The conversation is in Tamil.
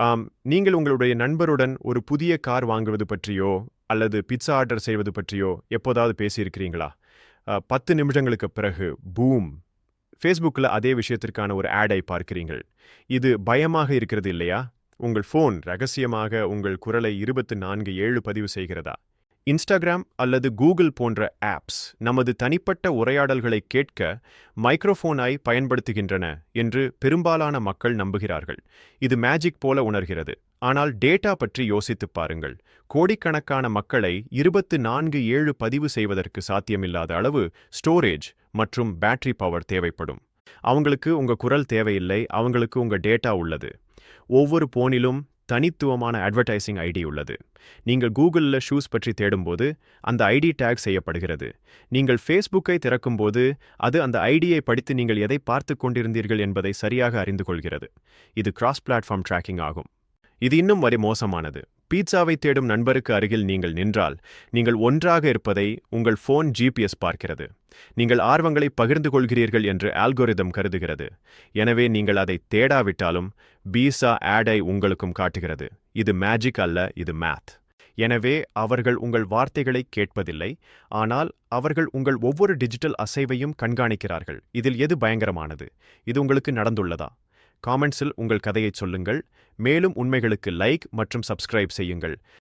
ஆம் நீங்கள் உங்களுடைய நண்பருடன் ஒரு புதிய கார் வாங்குவது பற்றியோ அல்லது பிட்சா ஆர்டர் செய்வது பற்றியோ எப்போதாவது பேசியிருக்கிறீங்களா? பத்து நிமிடங்களுக்கு பிறகு பூம் ஃபேஸ்புக்கில் அதே விஷயத்திற்கான ஒரு ஆடை பார்க்கிறீர்கள். இது பயமாக இருக்கிறது இல்லையா? உங்கள் ஃபோன் ரகசியமாக உங்கள் குரலை இருபத்து நான்கு ஏழு பதிவு செய்கிறதா? இன்ஸ்டாகிராம் அல்லது கூகுள் போன்ற ஆப்ஸ் நமது தனிப்பட்ட உரையாடல்களை கேட்க மைக்ரோஃபோனாய் பயன்படுத்துகின்றன என்று பெரும்பாலான மக்கள் நம்புகிறார்கள். இது மேஜிக் போல உணர்கிறது. ஆனால் டேட்டா பற்றி யோசித்துப் பாருங்கள். கோடிக்கணக்கான மக்களை இருபத்து நான்கு ஏழு பதிவு செய்வதற்கு சாத்தியமில்லாத அளவு ஸ்டோரேஜ் மற்றும் பேட்டரி பவர் தேவைப்படும். அவங்களுக்கு உங்க குரல் தேவையில்லை. அவங்களுக்கு உங்க டேட்டா உள்ளது. ஒவ்வொரு போனிலும் தனித்துவமான அட்வர்டைசிங் ஐடி உள்ளது. நீங்கள் கூகுளில் ஷூஸ் பற்றி தேடும்போது அந்த ஐடி டேக் செய்யப்படுகிறது. நீங்கள் ஃபேஸ்புக்கை திறக்கும்போது அது அந்த ஐடியை படித்து நீங்கள் எதை பார்த்து கொண்டிருந்தீர்கள் என்பதை சரியாக அறிந்து கொள்கிறது. இது கிராஸ் பிளாட்ஃபார்ம் ட்ராக்கிங் ஆகும். இது இன்னும் வரை மோசமானது. பீட்சாவை தேடும் நண்பருக்கு அருகில் நீங்கள் நின்றால் நீங்கள் ஒன்றாக இருப்பதை உங்கள் ஃபோன் ஜிபிஎஸ் பார்க்கிறது. நீங்கள் ஆர்வங்களை பகிர்ந்து கொள்கிறீர்கள் என்று ஆல்கோரிதம் கருதுகிறது. எனவே நீங்கள் அதை தேடாவிட்டாலும் பீசா ஆடை உங்களுக்கும் காட்டுகிறது. இது மேஜிக் அல்ல இது மேத். எனவே அவர்கள் உங்கள் வார்த்தைகளை கேட்பதில்லை ஆனால் அவர்கள் உங்கள் ஒவ்வொரு டிஜிட்டல் அசைவையும் கண்காணிக்கிறார்கள். இதில் எது பயங்கரமானது? இது உங்களுக்கு நடந்துள்ளதா? காமெண்ட்ஸில் உங்கள் கதையைச் சொல்லுங்கள். மேலும் உண்மைகளுக்கு லைக் மற்றும் சப்ஸ்கிரைப் செய்யுங்கள்.